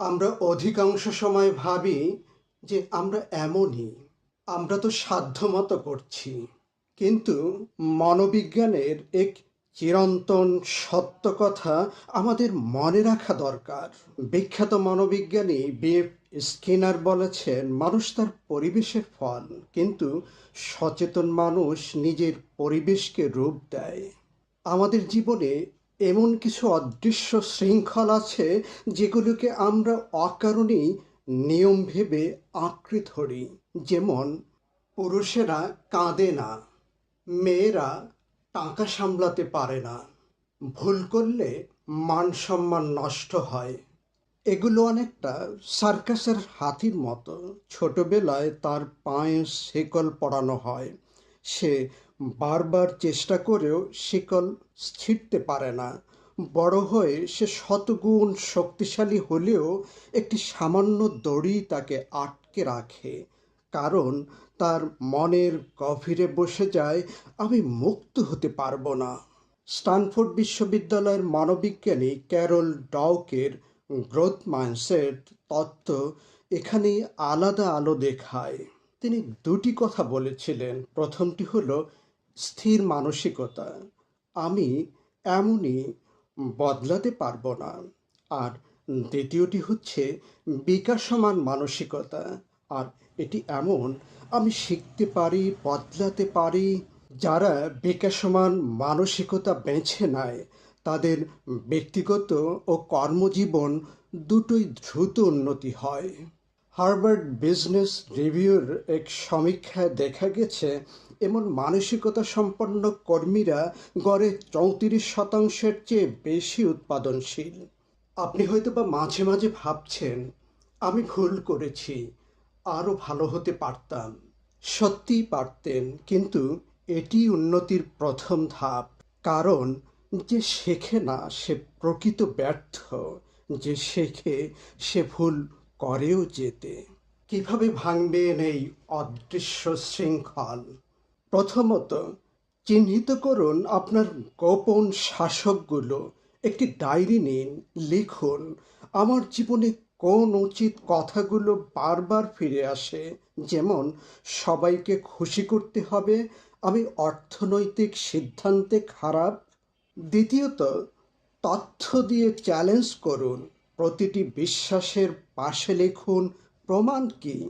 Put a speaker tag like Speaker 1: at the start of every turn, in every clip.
Speaker 1: আমরা অধিকাংশ সময় ভাবি যে আমরা এমনই, আমরা তো সাধ্যমতো করছি। কিন্তু মনোবিজ্ঞানের এক চিরন্তন সত্য কথা আমাদের মনে রাখা দরকার। বিখ্যাত মনোবিজ্ঞানী বিএফ স্কিনার বলেছেন, মানুষ তার পরিবেশের ফল, কিন্তু সচেতন মানুষ নিজের পরিবেশকে রূপ দেয়। আমাদের জীবনে এমন কিছু অদৃশ্য শৃঙ্খল আছে যেগুলোকে আমরা অকারণেই নিয়ম ভেবে আঁকড়ে ধরি। যেমন, পুরুষেরা কাঁদে না, মেয়েরা টাকা সামলাতে পারে না। ভুল করলে মান সম্মান নষ্ট হয়। এগুলো অনেকটা সার্কাসের হাতির মতো। ছোটবেলায় তার পায়ে শেকল পড়ানো হয়। সে বারবার চেষ্টা করেও শিকল ছিঁড়তে পারে না। বড় হয়ে সে শতগুণ শক্তিশালী হলেও একটি সামান্য দড়ি তাকে আটকে রাখে। কারণ তার মনের গভীরে বসে যায়, আমি মুক্ত হতে পারব না। স্টানফোর্ড বিশ্ববিদ্যালয়ের মানবিজ্ঞানী ক্যারল ডাউকের গ্রোথ মাইন্ডসেট তত্ত্ব এখানে আলাদা আলো দেখায়। তিনি দুটি কথা বলেছিলেন। প্রথমটি হলো, স্থির মানসিকতা। আমি এমনই বদলাতে পারব না। আর দ্বিতীয়টি হচ্ছে, বিকাশমান মানসিকতা। আর এটি এমন, আমি শিখতে পারি, বদলাতে পারি। যারা বিকাশমান মানসিকতা বেছে নেয়, তাদের ব্যক্তিগত ও কর্মজীবন দুটোই দ্রুত উন্নতি হয়। হার্ভার্ড বিজনেস রিভিউর এক সমীক্ষায় দেখা গেছে, এমন মানসিকতা সম্পন্ন কর্মীরা গড়ে চৌত্রিশ শতাংশের চেয়ে বেশি উৎপাদনশীল। আপনি হয়তো বা মাঝে মাঝে ভাবছেন, আমি ভুল করেছি, আরও ভালো হতে পারতাম। সত্যিই পারতেন, কিন্তু এটি উন্নতির প্রথম ধাপ। কারণ যে শেখে না, সে প্রকৃত ব্যর্থ, যে শেখে সে ভুল করেও যেতে। কীভাবে ভাঙবেন এই অদৃশ্য শৃঙ্খল? প্রথমত, চিহ্নিত করুন আপনার গোপন শাসকগুলো। একটি ডায়েরি নিন, লিখুন, আমার জীবনে কোন উচিত কথাগুলো বারবার ফিরে আসে? যেমন, সবাইকে খুশি করতে হবে, আমি অর্থনৈতিক সিদ্ধান্তে খারাপ। দ্বিতীয়ত, তথ্য দিয়ে চ্যালেঞ্জ করুন। প্রতিটি বিশ্বাসের পাশে লিখুন, প্রমাণ কি?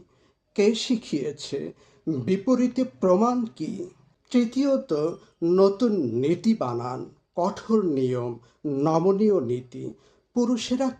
Speaker 1: কে শিখিয়েছে? বিপরীতে প্রমাণ কি? তৃতীয়ত, নতুন নীতি বানান, কঠোর নিয়ম, নমনীয় নীতি, পুরুষেরা